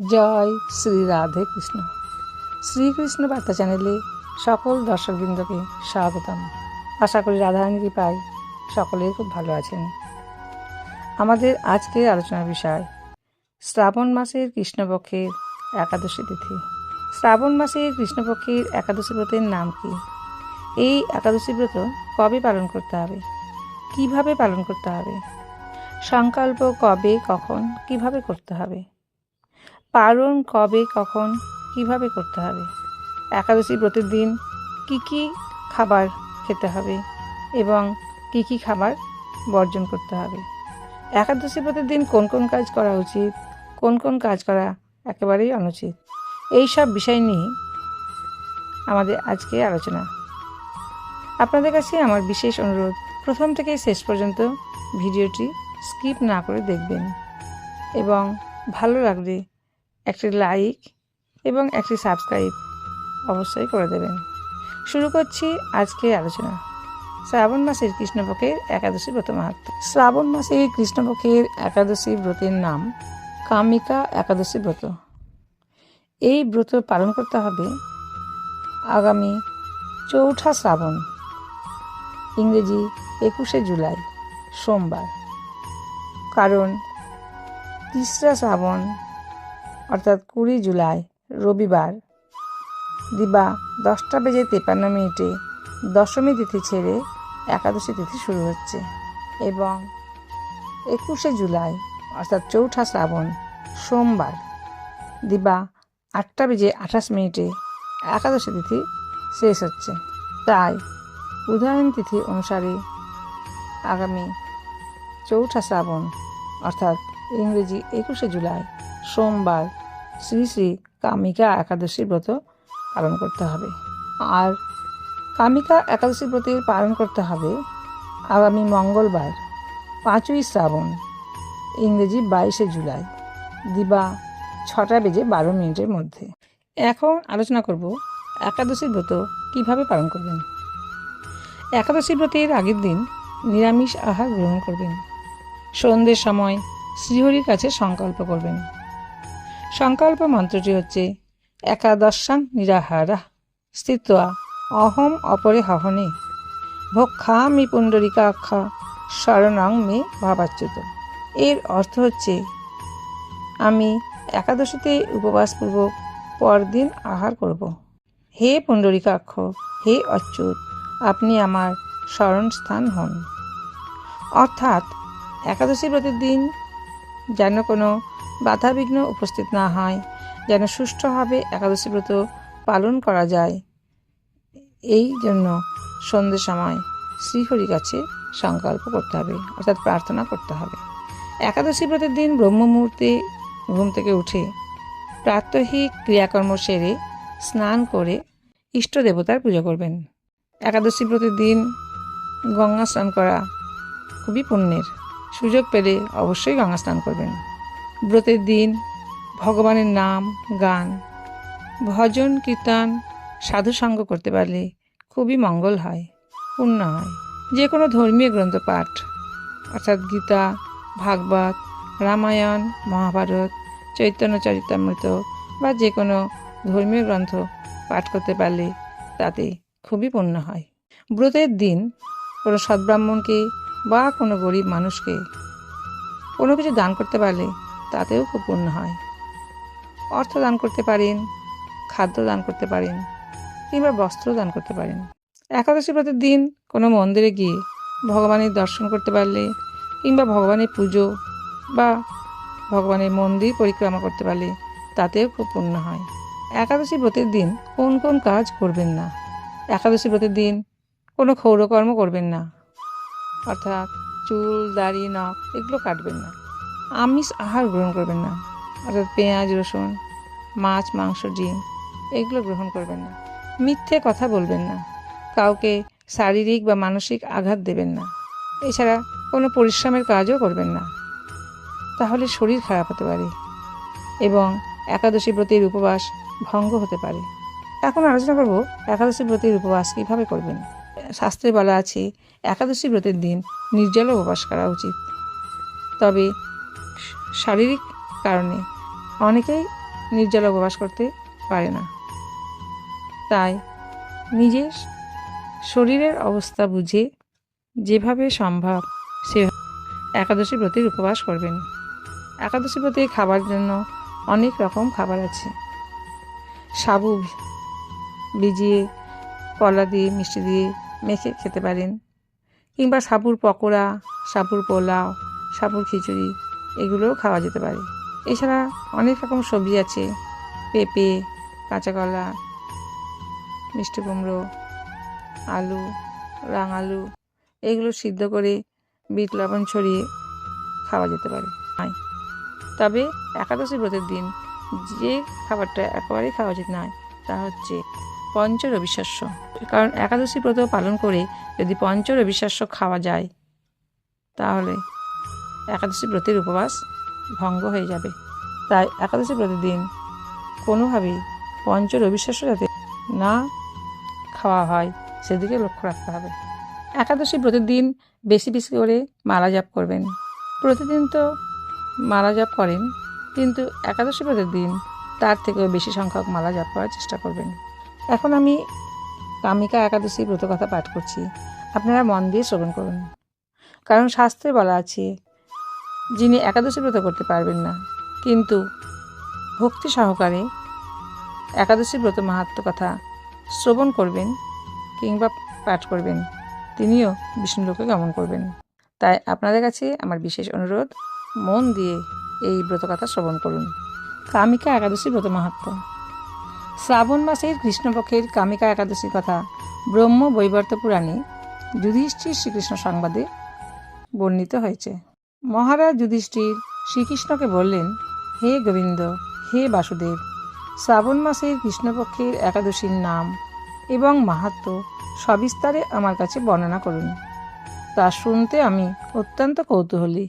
জয় শ্রী রাধে কৃষ্ণ। শ্রীকৃষ্ণ বার্তা চ্যানেলে সকল দর্শকবৃন্দকে স্বাগতম। আশা করি রাধারানী কৃপায় সকলেই খুব ভালো আছেন। আমাদের আজকের আলোচনার বিষয়, শ্রাবণ মাসের কৃষ্ণপক্ষের একাদশী তিথি। শ্রাবণ মাসের কৃষ্ণপক্ষের একাদশী ব্রতের নাম কি? এই একাদশী ব্রত কবে পালন করতে হবে? কীভাবে পালন করতে হবে? সংকল্প কবে, কখন, কীভাবে করতে হবে? পালন কবে, কখন, কীভাবে করতে হবে? একাদশী ব্রতের দিন কি কি খাবার খেতে হবে এবং কি কি খাবার বর্জন করতে হবে? একাদশী ব্রতের দিন কোন কোন কাজ করা উচিত? কোন কোন কাজ করা একেবারেই অনুচিত? এই সব বিষয় নিয়ে আমাদের আজকে আলোচনা। আপনাদের কাছে আমার বিশেষ অনুরোধ, প্রথম থেকে শেষ পর্যন্ত ভিডিওটি স্কিপ না করে দেখবেন এবং ভালো লাগলে একটি লাইক এবং একটি সাবস্ক্রাইব অবশ্যই করে দেবেন। শুরু করছি আজকে আলোচনা। শ্রাবণ মাসের কৃষ্ণপক্ষের একাদশী ব্রত মাহাত্ম। শ্রাবণ মাসের কৃষ্ণপক্ষের একাদশী ব্রতের নাম কামিকা একাদশী ব্রত। এই ব্রত পালন করতে হবে আগামী চৌঠা শ্রাবণ, ইংরেজি একুশে জুলাই, সোমবার। কারণ তিসরা শ্রাবণ অর্থাৎ কুড়ি জুলাই, রবিবার। দিবা দশটা বেজে তেপান্ন মিনিটে দশমী তিথি ছেড়ে একাদশী তিথি শুরু হচ্ছে এবং একুশে জুলাই, অর্থাৎ চৌঠা শ্রাবণ, সোমবার। দিবা আটটা বেজে আঠাশ মিনিটে একাদশী তিথি শেষ হচ্ছে। তাই উদাহরণ তিথি অনুসারে আগামী চৌঠা শ্রাবণ, অর্থাৎ ইংরেজি একুশে জুলাই, সোমবার শ্রী শ্রী কামিকা একাদশী ব্রত পালন করতে হবে। আর কামিকা একাদশী ব্রতের পালন করতে হবে আগামী মঙ্গলবার, পাঁচই শ্রাবণ, ইংরেজি বাইশে জুলাই, দিবা ছটা বেজে বারো মিনিটের মধ্যে। এখন আলোচনা করব একাদশী ব্রত কীভাবে পালন করবেন। একাদশী ব্রতের আগের দিন নিরামিষ আহার গ্রহণ করবেন। সন্ধ্যের সময় শ্রীহরির কাছে সংকল্প করবেন। সংকল্প মন্ত্রটি হচ্ছে, একাদশাং নিরাহারা স্থিত অহম অপরে হহনে ভক্ষামি পুণ্ডরিকাক্ষা, শরণং মে ভাবাচ্যুত। এর অর্থ হচ্ছে, আমি একাদশীতে উপবাসপূর্বক পরদিন আহার করব। হে পুণ্ডরিকাক্ষ, হে অচ্যুত, আপনি আমার স্মরণস্থান হন। অর্থাৎ, একাদশী প্রতিদিন যেন কোনো বাধাবিঘ্ন উপস্থিত না হয়, যেন সুষ্ঠুভাবে একাদশী ব্রত পালন করা যায়। এই জন্য সন্ধ্যের সময় শ্রীহরির কাছে সংকল্প করতে হবে, অর্থাৎ প্রার্থনা করতে হবে। একাদশী ব্রতের দিন ব্রহ্ম মুহূর্তে ঘুম থেকে উঠে প্রাত্যহিক ক্রিয়াকর্ম সেরে স্নান করে ইষ্ট দেবতার পুজো করবেন। একাদশী ব্রতের দিন গঙ্গা স্নান করা খুবই পুণ্যের। সুযোগ পেলে অবশ্যই গঙ্গা স্নান করবেন। ব্রতের দিন, ভগবানের নাম, গান, ভজন, কীর্তন সাধুসঙ্গ করতে পারলে খুবই মঙ্গল হয় পুণ্য হয়। যে কোনো ধর্মীয় গ্রন্থ পাঠ, অর্থাৎ গীতা, ভাগবত, রামায়ণ, মহাভারত, চৈতন্য চরিতামৃত বা যে কোনো ধর্মীয় গ্রন্থ পাঠ করতে পারলে তাতে খুবই পুণ্য হয়। ব্রতের দিন কোনো সদ্ব্রাহ্মণকে বা কোনো গরিব মানুষকে কোনো কিছু দান করতে পারলে তাতেও খুব পুণ্য হয়। অর্থ দান করতে পারেন, খাদ্য দান করতে পারেন, কিংবা বস্ত্র দান করতে পারেন। একাদশী ব্রতের দিন কোনো মন্দিরে গিয়ে ভগবানের দর্শন করতে পারলে, কিংবা ভগবানের পুজো বা ভগবানের মন্দির পরিক্রমা করতে পারলে, তাতেও খুব পুণ্য হয়। একাদশী ব্রতের দিন কোন কোন কাজ করবেন না। একাদশী ব্রতের দিন কোনো ক্ষৌরকর্ম করবেন না। অর্থাৎ চুল, দাড়ি, নখ এগুলো কাটবেন না। আমিষ আহার গ্রহণ করবেন না। অর্থাৎ পেঁয়াজ, রসুন, মাছ, মাংস, ডিম, এগুলো গ্রহণ করবেন না। মিথ্যে কথা বলবেন না। কাউকে শারীরিক বা মানসিক আঘাত দেবেন না। এছাড়া কোনো পরিশ্রমের কাজও করবেন না। তাহলে শরীর খারাপ হতে পারে এবং একাদশী ব্রতের উপবাস ভঙ্গ হতে পারে। এখন আলোচনা করব একাদশী ব্রতের উপবাস কীভাবে করবেন। শাস্ত্রে বলা আছে, একাদশী ব্রতের দিন নির্জল উপবাস করা উচিত। তবে শারীরিক কারণে অনেকেই নির্জল উপবাস করতে পারে না। তাই নিজের শরীরের অবস্থা বুঝে যেভাবে সম্ভব সে একাদশী ব্রতের উপবাস করবেন। একাদশী ব্রতে খাবার জন্য অনেক রকম খাবার আছে। সাবু ভিজিয়ে, কলা দিয়ে, মিষ্টি দিয়ে মেখে খেতে পারেন। কিংবা সাবুর পকোড়া, সাবুর পোলাও, সাবুর খিচুড়ি এগুলোও খাওয়া যেতে পারে। এছাড়া অনেক রকম সবজি আছে। পেঁপে, কাঁচা কলা, মিষ্টি কুমড়ো, আলু রাঙালু এগুলো সিদ্ধ করে বিট, লবণ ছড়িয়ে খাওয়া যেতে পারে। তবে একাদশী ব্রতের দিন যে খাবারটা একেবারেই খাওয়া উচিত নয়, তা হচ্ছে পঞ্চ রবিশস্য কারণ একাদশী ব্রত পালন করে যদি পঞ্চ রবিশস্য খাওয়া যায়, তাহলে একাদশী ব্রতের উপবাস ভঙ্গ হয়ে যাবে। তাই একাদশী ব্রতের দিন কোনোভাবেই পঞ্চ রবিশস্য যাতে না খাওয়া হয়, সেদিকে লক্ষ্য রাখতে হবে। একাদশী ব্রতের দিন বেশি বেশি করে মালা জাপ করবেন। প্রতিদিন তো মালা জাপ করেন, কিন্তু একাদশী ব্রতের দিন তার থেকেও বেশি সংখ্যক মালা জাপ করার চেষ্টা করবেন। এখন আমি কামিকা একাদশী ব্রত কথা পাঠ করছি। আপনারা মন দিয়ে শ্রবণ করুন। কারণ শাস্ত্রে বলা আছে যিনি একাদশী ব্রত করতে পারবেন না। কিন্তু ভক্তি সহকারে একাদশী ব্রত মাহাত্ম কথা শ্রবণ করবেন কিংবা পাঠ করবেন, তিনিও বিষ্ণুলোকে গমন করবেন। তাই আপনাদের কাছে আমার বিশেষ অনুরোধ, মন দিয়ে এই ব্রতকথা শ্রবণ করুন। কামিকা একাদশী ব্রত মাহাত্ম। শ্রাবণ মাসের কৃষ্ণপক্ষের কামিকা একাদশীর কথা ব্রহ্ম বৈবর্ত পুরাণে যুধিষ্ঠির শ্রীকৃষ্ণ সংবাদে বর্ণিত হয়েছে। মহারাজ যুধিষ্ঠির শ্রীকৃষ্ণকে বললেন, হে গোবিন্দ, হে বাসুদেব, শ্রাবণ মাসের কৃষ্ণপক্ষের একাদশীর নাম এবং মাহাত্ম সবিস্তারে আমার কাছে বর্ণনা করুন। তা শুনতে আমি অত্যন্ত কৌতূহলী।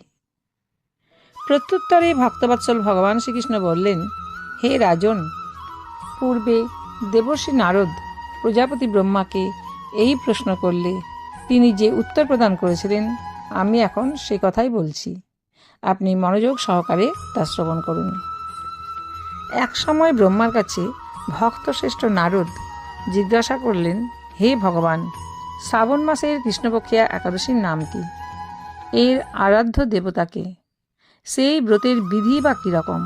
প্রত্যুত্তরে ভক্তবৎসল ভগবান শ্রীকৃষ্ণ বললেন, হে রাজন, পূর্বে দেবর্ষী নারদ প্রজাপতি ব্রহ্মাকে এই প্রশ্ন করলে তিনি যে উত্তর প্রদান করেছিলেন আমি এখন সে কথাই বলছি। আপনি মনোযোগ সহকারে তা শ্রবণ করুন। এক সময় ব্রহ্মার কাছে ভক্তশ্রেষ্ঠ নারদ জিজ্ঞাসা করলেন, হে ভগবান, শ্রাবণ মাসের কৃষ্ণপক্ষিয়া একাদশীর নাম কি? এর আরাধ্য দেবতাকে সেই ব্রতের বিধি বা কীরকম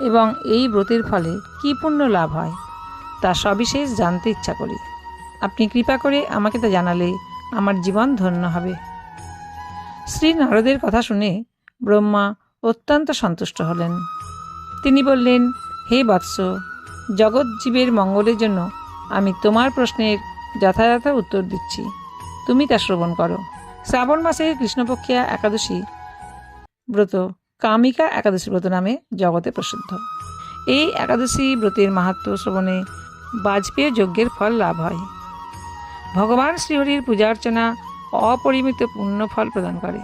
এবং এই ব্রতের ফলে কী পুণ্য লাভ হয়? তা সবিশেষ জানতে ইচ্ছা করি। আপনি কৃপা করে আমাকে তা জানালে আমার জীবন ধন্য হবে। শ্রী নারদের কথা শুনে ব্রহ্মা অত্যন্ত সন্তুষ্ট হলেন। তিনি বললেন, হে বৎস জগৎজীবের মঙ্গলের জন্য আমি তোমার প্রশ্নের যথাযথ উত্তর দিচ্ছি। তুমি তা শ্রবণ করো। শ্রাবণ মাসের কৃষ্ণপক্ষিয়া একাদশী ব্রত, কামিকা একাদশী ব্রত নামে জগতে প্রসিদ্ধ। এই একাদশী ব্রতের মাহাত্ম শ্রবণে বাজপেয় যজ্ঞের ফল লাভ হয়। ভগবান শ্রীহরির পূজা অর্চনা অপরিমিত পুণ্য ফল প্রদান করে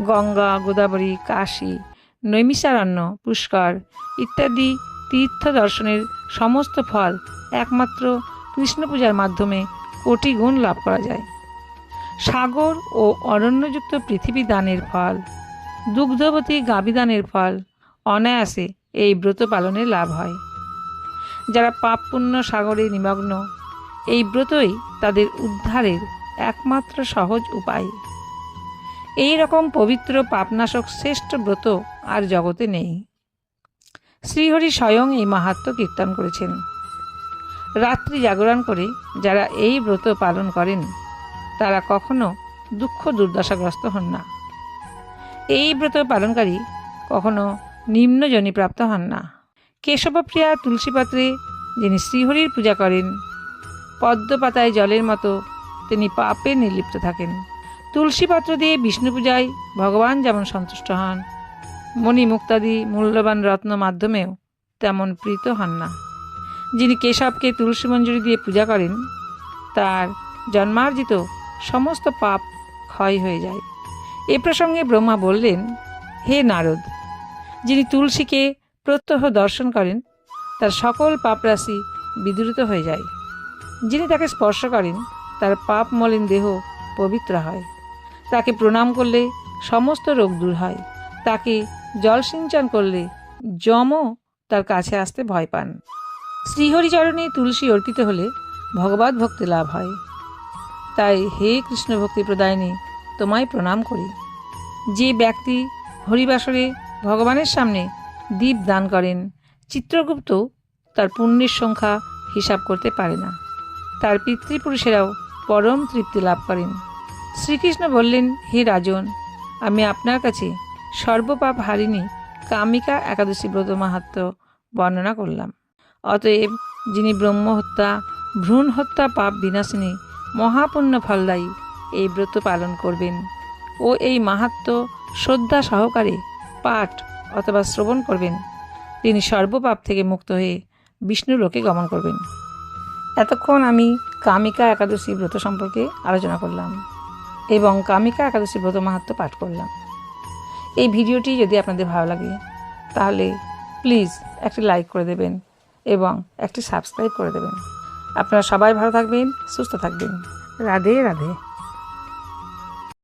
গঙ্গা, গোদাবরী, কাশী, নৈমিষারণ্য, পুষ্কর ইত্যাদি তীর্থ দর্শনের সমস্ত ফল একমাত্র কৃষ্ণ পূজার মাধ্যমে কোটি গুণ লাভ করা যায়। সাগর ও অরণ্যযুক্ত পৃথিবী দানের ফল, দুগ্ধবতী গাবিদানের ফল অনায়াসে এই ব্রত পালনে লাভ হয়। যারা পাপ পুণ্য সাগরে নিমগ্ন, এই ব্রতই তাদের উদ্ধারের একমাত্র সহজ উপায়। এই রকম পবিত্র পাপনাশক শ্রেষ্ঠ ব্রত আর জগতে নেই। শ্রীহরি স্বয়ং এই মাহাত্ম কীর্তন করেছেন। রাত্রি জাগরণ করে যারা এই ব্রত পালন করেন, তারা কখনো দুঃখ দুর্দশাগ্রস্ত হন না। এই ব্রত পালনকারী কখনো নিম্নজনী প্রাপ্ত হন না। কেশবপ্রিয়া তুলসী পাত্রে যিনি শ্রীহরির পূজা করেন, পদ্মপাতায় জলের মতো তিনি পাপে নির্লিপ্ত থাকেন। তুলসী পাত্র দিয়ে বিষ্ণু পূজায় ভগবান যেমন সন্তুষ্ট হন, মণি মুক্তাদি মূল্যবান রত্ন মাধ্যমেও তেমন প্রীত হন না। যিনি কেশবকে তুলসী মঞ্জুরি দিয়ে পূজা করেন, তার জন্মার্জিত সমস্ত পাপ ক্ষয় হয়ে যায়। এ প্রসঙ্গে ব্রহ্মা বললেন, হে নারদ, যিনি তুলসীকে প্রত্যহ দর্শন করেন, তার সকল পাপরাশি বিদ্রুত হয়ে যায়। যিনি তাকে স্পর্শ করেন তার পাপ মলিন দেহ পবিত্র হয়। তাকে প্রণাম করলে সমস্ত রোগ দূর হয়। তাকে জল সিঞ্চন করলে যমও তার কাছে আসতে ভয় পান। শ্রীহরিচরণে তুলসী অর্পিত হলে ভগবত ভক্তি লাভ হয়। তাই হে কৃষ্ণ ভক্তি প্রদায়নী, তোমায় প্রণাম করি। যে ব্যক্তি হরিবাসরে ভগবানের সামনে দীপ দান করেন, চিত্রগুপ্ত তার পুণ্যের সংখ্যা হিসাব করতে পারে না। তার পিতৃপুরুষেরাও পরম তৃপ্তি লাভ করেন। শ্রীকৃষ্ণ বললেন, হে রাজন, আমি আপনার কাছে সর্বপাপ হারিনি কামিকা একাদশী ব্রত মাহাত্ম বর্ণনা করলাম। অতএব যিনি ব্রহ্মহত্যা ভ্রূণ হত্যা, পাপ বিনাশিনী, মহাপুণ্য ফলদায়ী, এই ব্রত পালন করবেন ও এই মাহাত্ম শ্রদ্ধা সহকারে পাঠ অথবা শ্রবণ করবেন। তিনি সর্বপাপ থেকে মুক্ত হয়ে বিষ্ণু লোকে গমন করবেন। এতক্ষণ আমি কামিকা একাদশী ব্রত সম্পর্কে আলোচনা করলাম এবং কামিকা একাদশী ব্রত মাহাত্ম পাঠ করলাম। এই ভিডিওটি যদি আপনাদের ভালো লাগে, তাহলে প্লিজ একটি লাইক করে দেবেন এবং একটি সাবস্ক্রাইব করে দেবেন। আপনারা সবাই ভালো থাকবেন, সুস্থ থাকবেন। রাধে রাধে।